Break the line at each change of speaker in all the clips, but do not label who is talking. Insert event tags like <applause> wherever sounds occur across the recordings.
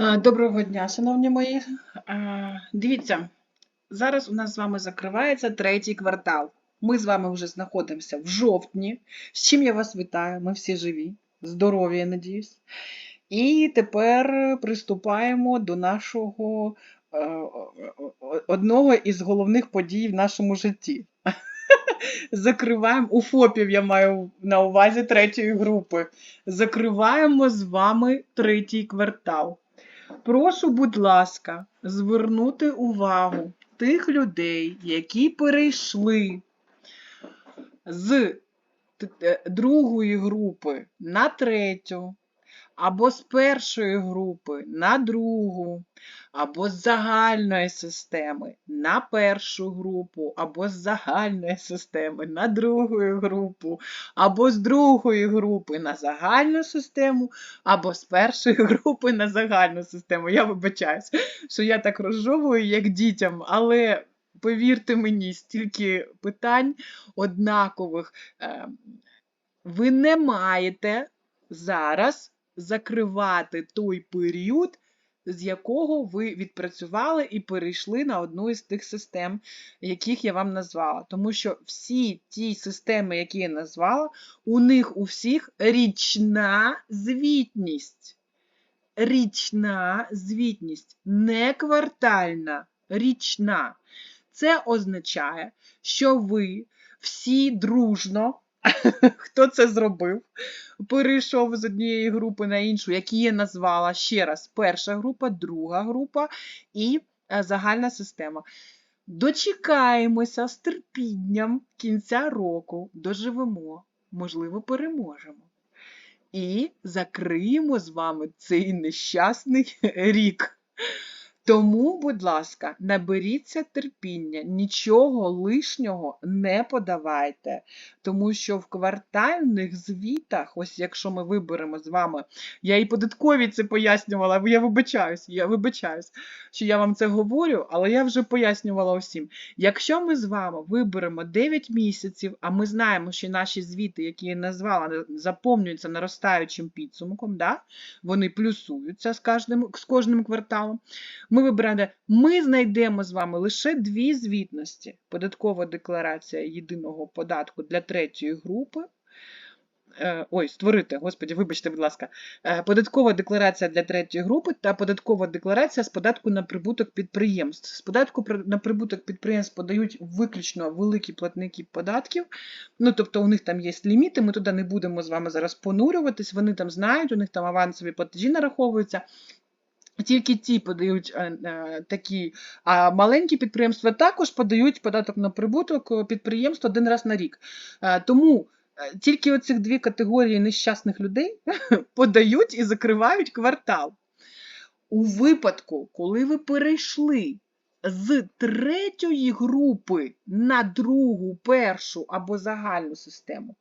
Е, Доброго дня, шановні мої. Е, Дивіться, зараз у нас з вами закривається третій квартал. Ми з вами вже знаходимося в жовтні. З чим я вас вітаю? Ми всі живі, здорові, я надіюсь. І тепер приступаємо до нашого е, одного із головних подій в нашому житті. <laughs> Закриваємо у ФОПів, я маю на увазі третьої групи. Закриваємо з вами третій квартал. Прошу, будь ласка, звернути увагу тих людей, які перейшли з е, другої групи на третю, або з першої групи на другу, або з загальної системи на першу групу, або з загальної системи на другу групу, або з другої групи на загальну систему, або з першої <laughs> групи на загальну систему. Я вибачаюсь, що я так розжовую, як дітям, але повірте мені, стільки питань однакових. е, Ви не маєте зараз закривати той період, з якого ви відпрацювали і перейшли на одну із тих систем, яких я вам назвала. Тому що всі ті системи, які я назвала, у них у всіх річна звітність. Річна звітність, не квартальна, річна. Це означає, що ви всі дружно, <laughs> хто це зробив, перейшов з однієї групи на іншу, які я назвала ще раз: перша група, друга група і е, загальна система. Дочекаємося з терпінням кінця року, доживемо, можливо, переможемо. І закриємо з вами цей нещасний <laughs> рік. Тому, будь ласка, наберіться терпіння, нічого лишнього не подавайте, тому що в квартальних звітах, ось якщо ми виберемо з вами, я і податкові це пояснювала, я вибачаюсь, я вибачаюсь, що я вам це говорю, але я вже пояснювала усім. Якщо ми з вами виберемо 9 місяців, а ми знаємо, що наші звіти, які я назвала, заповнюються наростаючим підсумком, да? вони плюсуються з кожним, з кожним кварталом. Ми вибираємо, ми знайдемо з вами лише дві звітності: податкова декларація єдиного податку для третьої групи. Е, Ой, створити, господі, вибачте, будь ласка, Е, податкова декларація для третьої групи та податкова декларація з податку на прибуток підприємств. З податку на прибуток підприємств подають виключно великі платники податків. Ну, тобто у них там є ліміти, ми туди не будемо з вами зараз понурюватись, вони там знають, у них там авансові платежі нараховуються. Тільки ті подають е, е, такі, а маленькі підприємства також подають податок на прибуток е, підприємств один раз на рік. Тому тільки оцих дві категорії нещасних людей <laughs> подають і закривають квартал. У випадку, коли ви перейшли з третьої групи на другу, першу або загальну систему,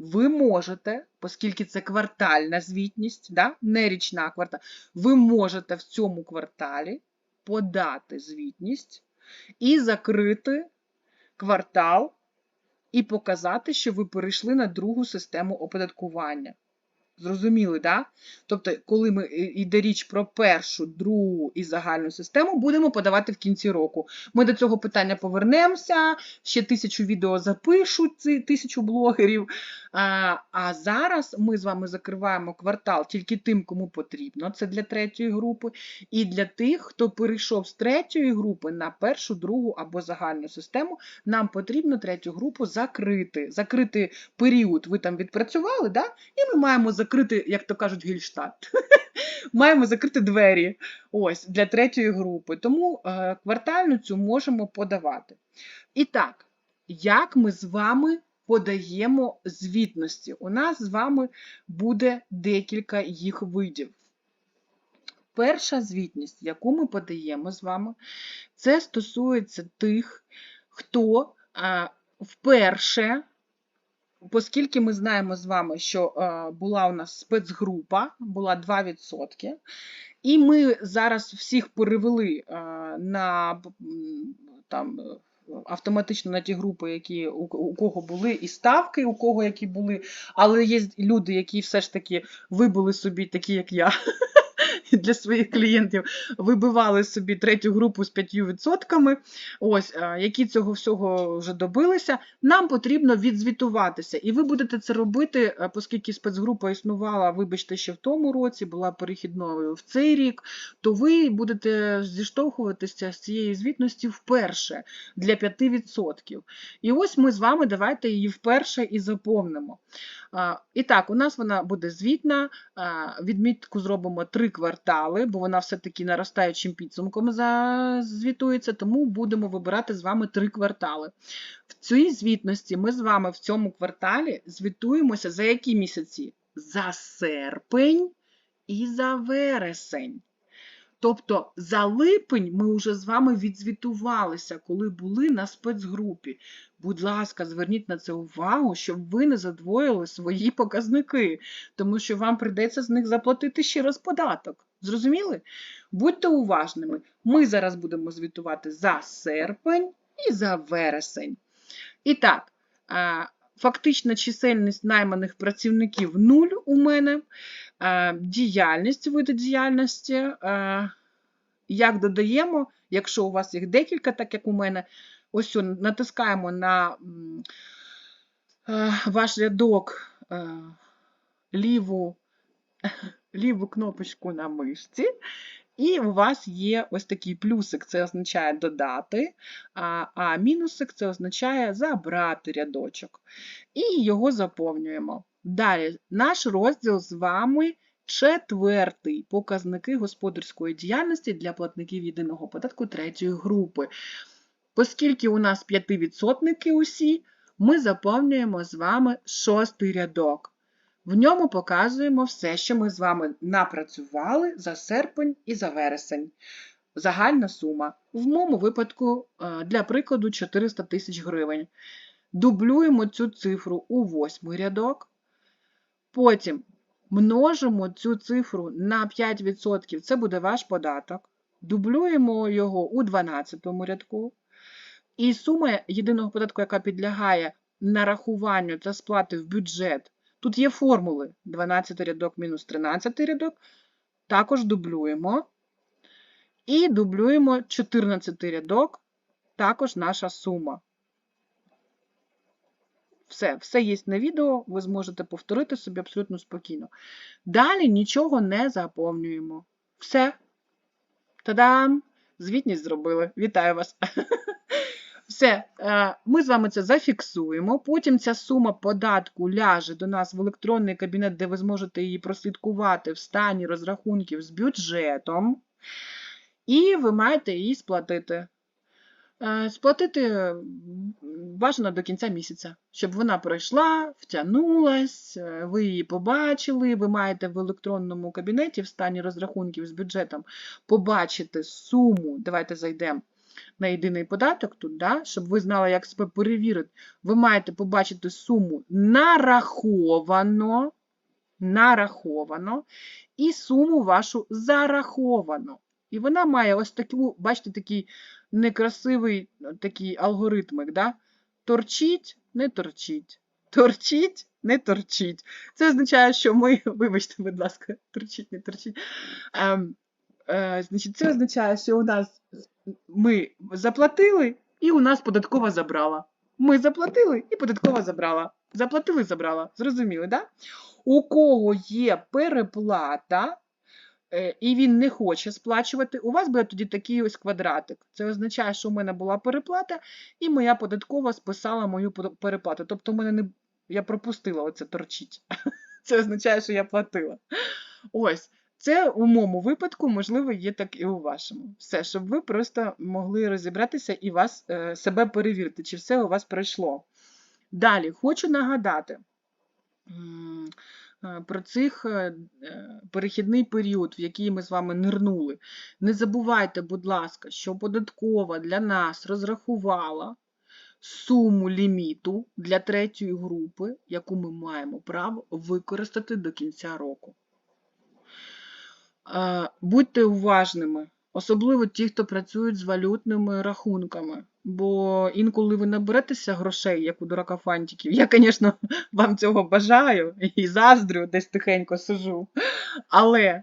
ви можете, оскільки це квартальна звітність, да? не річна квартал, ви можете в цьому кварталі подати звітність і закрити квартал і показати, що ви перейшли на другу систему оподаткування. Зрозуміли. Да? Тобто, коли ми йде річ про першу, другу і загальну систему, будемо подавати в кінці року. Ми до цього питання повернемося, ще тисячу відео запишуть, тисячу блогерів. А, а зараз ми з вами закриваємо квартал тільки тим, кому потрібно. Це для третьої групи, і для тих, хто перейшов з третьої групи на першу, другу або загальну систему. Нам потрібно третю групу закрити. Закрити період, ви там відпрацювали, да? і ми маємо закрити, як то кажуть, гільштадт. <laughs> маємо закрити двері ось, для третьої групи. Тому е, квартальну цю можемо подавати. І так, як ми з вами подаємо звітності? У нас з вами буде декілька їх видів. Перша звітність, яку ми подаємо з вами, це стосується тих, хто а, вперше, оскільки ми знаємо з вами, що була у нас спецгрупа, була 2%, і ми зараз всіх перевели а, на там. Автоматично на ті групи, які у, у кого були і ставки, у кого які були, але є люди, які все ж таки вибули собі, такі як я, <laughs> <laughs> для своїх клієнтів вибивали собі третю групу з 5%, ось, е, які цього всього вже добилися, нам потрібно відзвітуватися. І ви будете це робити, е, оскільки спецгрупа існувала, вибачте, ще в тому році, була перехідною в цей рік, то ви будете зіштовхуватися з цією звітності вперше для 5%. І ось ми з вами давайте її вперше і заповнимо. І так, у нас вона буде звітна, відмітку зробимо три квартали, бо вона все-таки наростаючим підсумком звітується, тому будемо вибирати з вами три квартали. В цій звітності ми з вами в цьому кварталі звітуємося за які місяці? За серпень і за вересень. Тобто за липень ми вже з вами відзвітувалися, коли були на спецгрупі. Будь ласка, зверніть на це увагу, щоб ви не задвоїли свої показники, тому що вам прийдеться з них заплатити ще раз податок. Зрозуміли? Будьте уважними. Ми зараз будемо звітувати за серпень і за вересень. І так, фактична чисельність найманих працівників 0 у мене. А, Діяльність, види діяльності. а, Як додаємо, якщо у вас їх декілька, так як у мене, ось натискаємо на е, ваш рядок е, ліву, <laughs> ліву кнопочку на мишці, і у вас є ось такий плюсик, це означає додати, а, а мінусик це означає забрати рядочок. І його заповнюємо. Далі, наш розділ з вами четвертий показники господарської діяльності для платників єдиного податку третьої групи. Оскільки у нас 5% усі, ми заповнюємо з вами шостий рядок. В ньому показуємо все, що ми з вами напрацювали за серпень і за вересень. Загальна сума. В моєму випадку, е, для прикладу, 400 тисяч гривень. Дублюємо цю цифру у восьмий рядок. Потім множимо цю цифру на 5%, це буде ваш податок. Дублюємо його у 12 рядку. І сума єдиного податку, яка підлягає нарахуванню та сплати в бюджет, тут є формули 12 рядок мінус 13 рядок, також дублюємо. І дублюємо 14 рядок, також наша сума. Все, все є на відео, ви зможете повторити собі абсолютно спокійно. Далі нічого не заповнюємо. Все. Та-дам! Звітність зробили. Вітаю вас! <laughs> Все, е, ми з вами це зафіксуємо. Потім ця сума податку ляже до нас в електронний кабінет, де ви зможете її прослідкувати в стані розрахунків з бюджетом. І ви маєте її сплатити. Е, Сплатити бажано до кінця місяця, щоб вона пройшла, втягнулась, е, ви її побачили, ви маєте в електронному кабінеті в стані розрахунків з бюджетом побачити суму. Давайте зайдемо на єдиний податок тут, да, щоб ви знали, як себе перевірити. Ви маєте побачити суму нараховано, нараховано і суму вашу зараховано. І вона має ось таку, бачите, такий некрасивий такий алгоритмик. Да? Торчить, не торчить. Торчить, не торчить. Це означає, що ми, <laughs> вибачте, будь ласка, торчить, не торчить. Е, значить, Це означає, що у нас ми заплатили, і у нас податкова забрала. Ми заплатили і податкова забрала. Заплатили, забрала. Зрозуміли? Да? У кого є переплата, е, і він не хоче сплачувати, у вас буде тоді такий ось квадратик. Це означає, що у мене була переплата, і моя податкова списала мою переплату. Тобто, мене не... я пропустила оце торчить. <laughs> Це означає, що я платила. Ось. Це у моєму випадку, можливо, є так і у вашому. Все, щоб ви просто могли розібратися і вас, е, себе перевірити, чи все у вас пройшло. Далі, хочу нагадати е, про цих е, перехідний період, в який ми з вами нирнули. Не забувайте, будь ласка, що податкова для нас розрахувала суму ліміту для третьої групи, яку ми маємо право використати до кінця року. Будьте уважними, особливо ті, хто працюють з валютними рахунками. Бо інколи ви наберетеся грошей, як у дурака фантиків. Я, звісно, <laughs> вам цього бажаю і заздрю, десь тихенько сижу. Але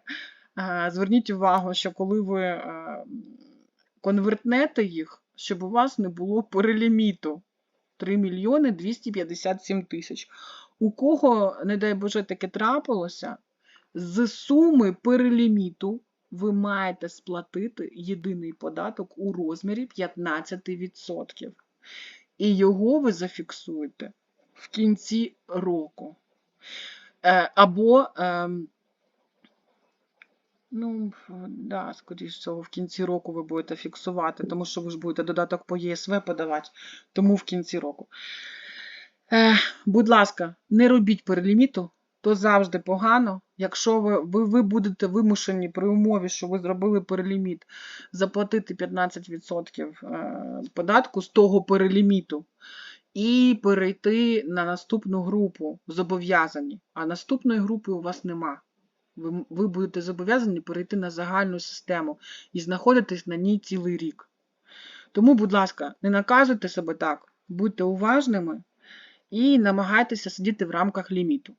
Зверніть увагу, що коли ви конвертнете їх, щоб у вас не було переліміту 3 мільйони 257 тисяч. У кого, не дай Боже, таке трапилося, з суми переліміту ви маєте сплатити єдиний податок у розмірі 15%. І його ви зафіксуєте в кінці року. Е, Або, ем, ну, да, скоріш всього, в кінці року ви будете фіксувати, тому що ви ж будете додаток по ЄСВ подавати, тому в кінці року. Е, будь ласка, не робіть переліміту, то завжди погано. Якщо ви, ви, ви будете вимушені при умові, що ви зробили переліміт, заплатити 15% е, податку з того переліміту і перейти на наступну групу зобов'язані, а наступної групи у вас нема. Ви, ви будете зобов'язані перейти на загальну систему і знаходитись на ній цілий рік. Тому, будь ласка, не наказуйте себе так, будьте уважними і намагайтеся сидіти в рамках ліміту.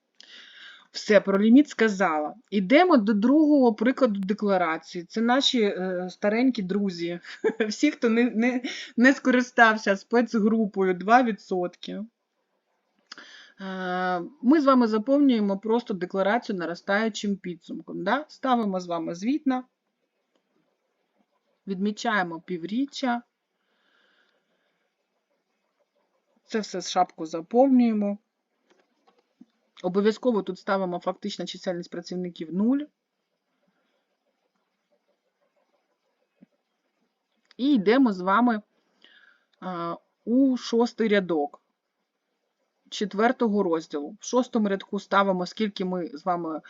Все, про ліміт сказала. Ідемо до другого прикладу декларації. Це наші е, старенькі друзі. <laughs> Всі, хто не, не, не скористався спецгрупою 2%. Е, Ми з вами заповнюємо просто декларацію наростаючим підсумком. Да? Ставимо з вами звітна, відмічаємо півріччя. Це все з шапку заповнюємо. Обов'язково тут ставимо фактична чисельність працівників 0. І йдемо з вами у шостий рядок четвертого розділу. В шостому рядку ставимо, скільки ми з вами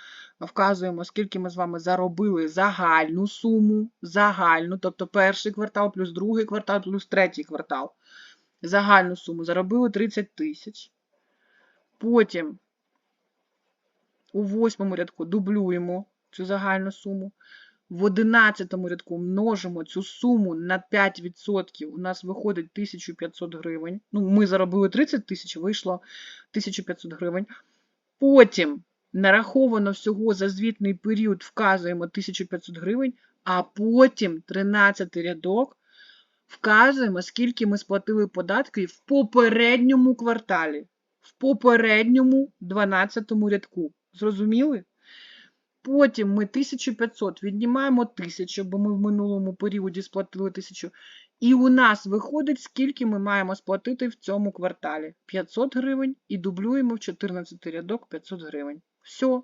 вказуємо, скільки ми з вами заробили загальну суму, загальну, тобто перший квартал плюс другий квартал плюс третій квартал. Загальну суму заробили 30 тисяч. Потім у восьмому рядку дублюємо цю загальну суму. В одинадцятому рядку множимо цю суму на 5%. У нас виходить 1500 гривень. Ну, ми заробили 30 тисяч, вийшло 1500 гривень. Потім нараховано всього за звітний період вказуємо 1500 гривень, а потім 13 рядок вказуємо, скільки ми сплатили податків в попередньому кварталі, в попередньому 12 рядку. Зрозуміли? Потім ми 1500 віднімаємо 1000, бо ми в минулому періоді сплатили 1000. І у нас виходить, скільки ми маємо сплатити в цьому кварталі. 500 гривень і дублюємо в 14 рядок 500 гривень. Все.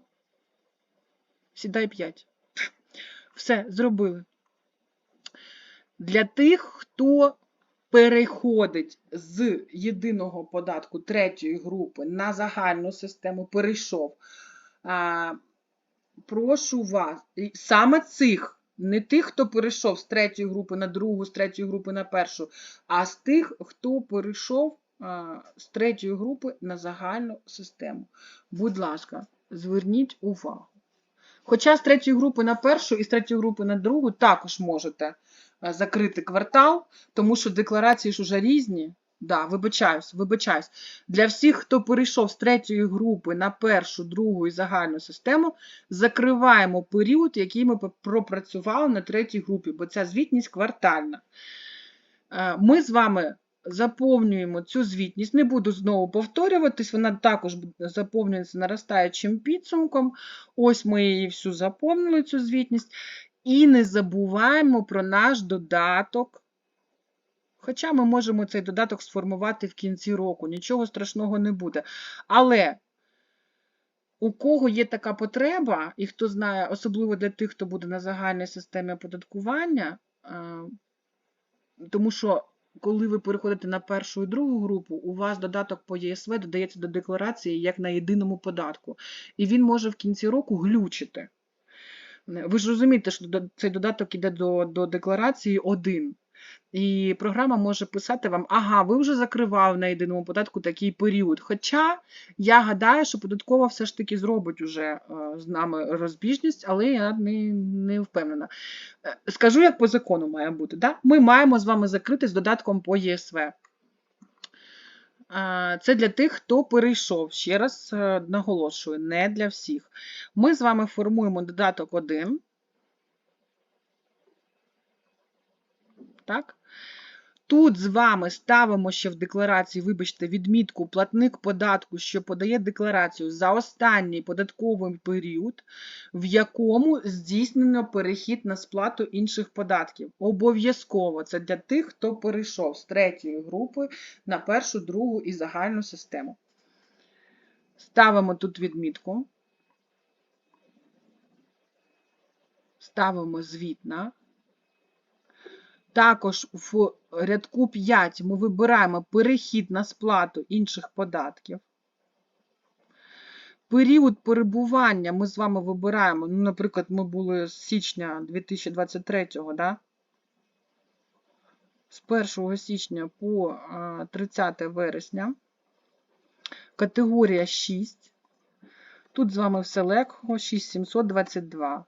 Сідай 5. Все, зробили. Для тих, хто переходить з єдиного податку третьої групи на загальну систему, перейшов. Прошу вас, саме цих, не тих, хто перейшов з третьої групи на другу, з третьої групи на першу, а з тих, хто перейшов з третьої групи на загальну систему. Будь ласка, зверніть увагу. Хоча з третьої групи на першу і з третьої групи на другу також можете закрити квартал, тому що декларації ж уже різні. Да, вибачаюсь, вибачаюсь. Для всіх, хто перейшов з третьої групи на першу, другу і загальну систему, закриваємо період, який ми пропрацювали на третій групі, бо ця звітність квартальна. Е, Ми з вами заповнюємо цю звітність. Не буду знову повторюватись, вона також заповнюється наростаючим підсумком. Ось ми її всю заповнили, цю звітність. І не забуваємо про наш додаток. Хоча ми можемо цей додаток сформувати в кінці року, нічого страшного не буде. Але у кого є така потреба, і хто знає, особливо для тих, хто буде на загальній системі оподаткування, е, тому що коли ви переходите на першу і другу групу, у вас додаток по ЄСВ додається до декларації як на єдиному податку. І він може в кінці року глючити. Ви ж розумієте, що цей додаток іде до, до декларації один. І програма може писати вам, ага, ви вже закривали на єдиному податку такий період. Хоча я гадаю, що податкова все ж таки зробить уже е, з нами розбіжність, але я не, не впевнена. Е, Скажу, як по закону має бути. Да? Ми маємо з вами закрити з додатком по ЄСВ. Е, Це для тих, хто перейшов. Ще раз наголошую, не для всіх. Ми з вами формуємо додаток 1. Так? Тут з вами ставимо ще в декларації, вибачте, відмітку платник податку, що подає декларацію за останній податковий період, в якому здійснено перехід на сплату інших податків. Обов'язково це для тих, хто перейшов з третьої групи на першу, другу і загальну систему. Ставимо тут відмітку. Ставимо звітна. Також в рядку 5 ми вибираємо перехід на сплату інших податків. Період перебування ми з вами вибираємо, ну, наприклад, ми були з січня 2023, да? з 1 січня по 30 вересня. Категорія 6. Тут з вами все легко, 6722.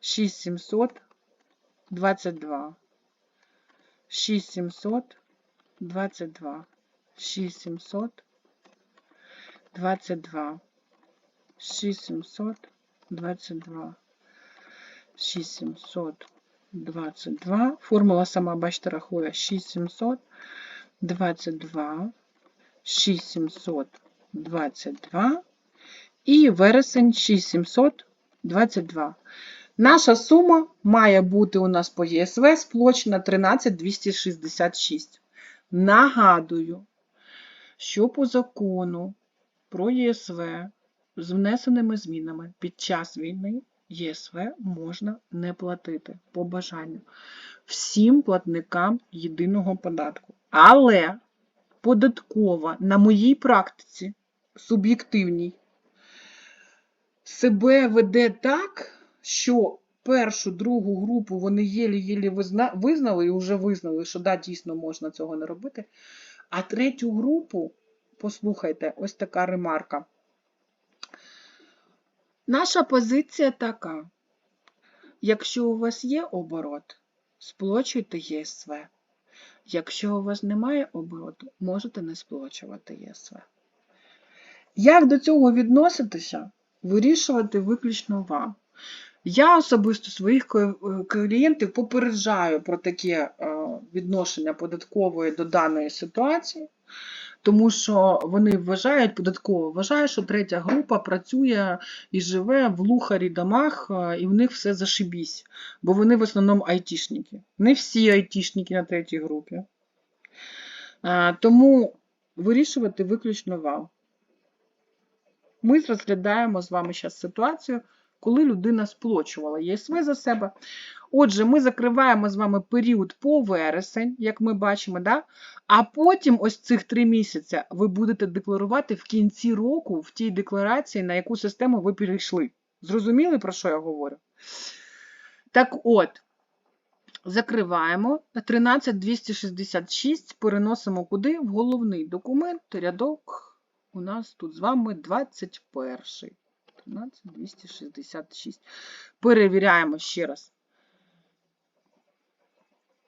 6722. 6722. 6722. 6722. 6722. Формула сама, бачите, рахує 6722. 6722 і вересень 6722. Наша сума має бути у нас по ЄСВ сплочена 13266. Нагадую, що по закону про ЄСВ з внесеними змінами під час війни ЄСВ можна не платити по бажанню всім платникам єдиного податку. Але податкова на моїй практиці суб'єктивній себе веде так, що першу, другу групу вони єлі-єлі визнали і вже визнали, що да, дійсно можна цього не робити. А третю групу, послухайте, ось така ремарка. Наша позиція така. Якщо у вас є оборот, сплочуйте ЄСВ. Якщо у вас немає обороту, можете не сплачувати ЄСВ. Як до цього відноситися, вирішувати виключно вам. Я особисто своїх клієнтів попереджаю про таке е, відношення податкової до даної ситуації, тому що вони вважають, податково вважає, що третя група працює і живе в лухарі домах, е, і в них все зашибісь, бо вони в основному айтішники. Не всі айтішники на третій групі. Е, тому вирішувати виключно вам. Ми розглядаємо з вами зараз ситуацію, коли людина сплочувала ЄСВ за себе. Отже, ми закриваємо з вами період по вересень, як ми бачимо, да? а потім ось цих три місяці ви будете декларувати в кінці року в тій декларації, на яку систему ви перейшли. Зрозуміли, про що я говорю? Так от, закриваємо 13266, переносимо куди? В головний документ, рядок у нас тут з вами 21. 13266. Перевіряємо ще раз.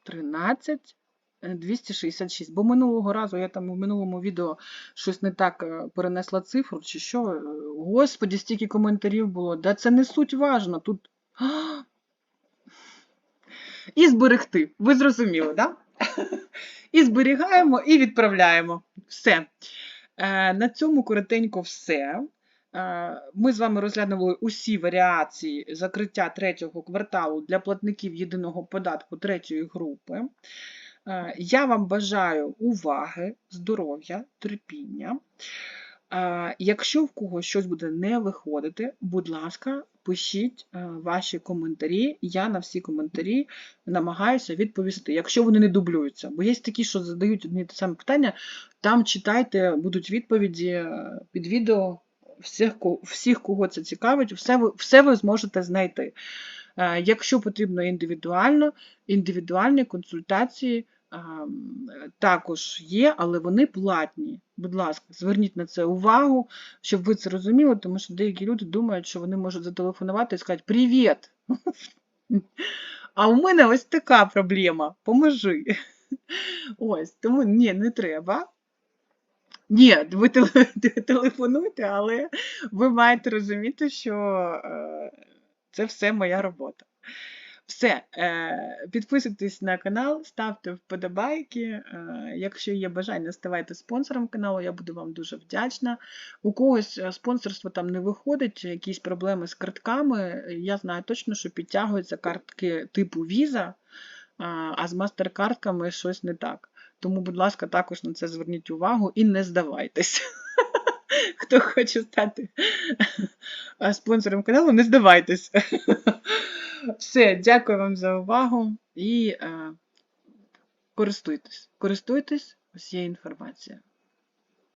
13. 266. Бо минулого разу я там у минулому відео щось не так е, перенесла цифру, чи що. Господі, стільки коментарів було. Да це не суть важно. Тут. І зберегти. Ви зрозуміли, так? Да? І зберігаємо, і відправляємо. Все. Е, на цьому коротенько все. Е, ми з вами розглянули усі варіації закриття третього кварталу для платників єдиного податку третьої групи. Е, я вам бажаю уваги, здоров'я, терпіння. Якщо в когось щось буде не виходити, будь ласка, пишіть е, ваші коментарі. Я на всі коментарі намагаюся відповісти, якщо вони не дублюються. Бо є такі, що задають одні те саме питання, там читайте, будуть відповіді е, під відео всіх, всіх кого це цікавить, все ви, все ви зможете знайти. Е, якщо потрібно індивідуально, індивідуальні консультації також є, але вони платні. Будь ласка, зверніть на це увагу, щоб ви це розуміли, тому що деякі люди думають, що вони можуть зателефонувати і сказати Привіт! <laughs> А у мене ось така проблема. Поможи. <laughs> Ось, тому ні, не треба. Ні, ви <laughs> телефонуйте, але ви маєте розуміти, що е, це все моя робота. Все, е, підписуйтесь на канал, ставте вподобайки. Е, якщо є бажання, ставайте спонсором каналу, я буду вам дуже вдячна. У когось спонсорство там не виходить, якісь проблеми з картками. Я знаю точно, що підтягуються картки типу Visa, а з мастер-картками щось не так. Тому, будь ласка, також на це зверніть увагу і не здавайтесь. <laughs> Хто хоче стати спонсором каналу, не здавайтесь. <laughs> Все, дякую вам за увагу і е, користуйтесь. Користуйтесь усією інформацією.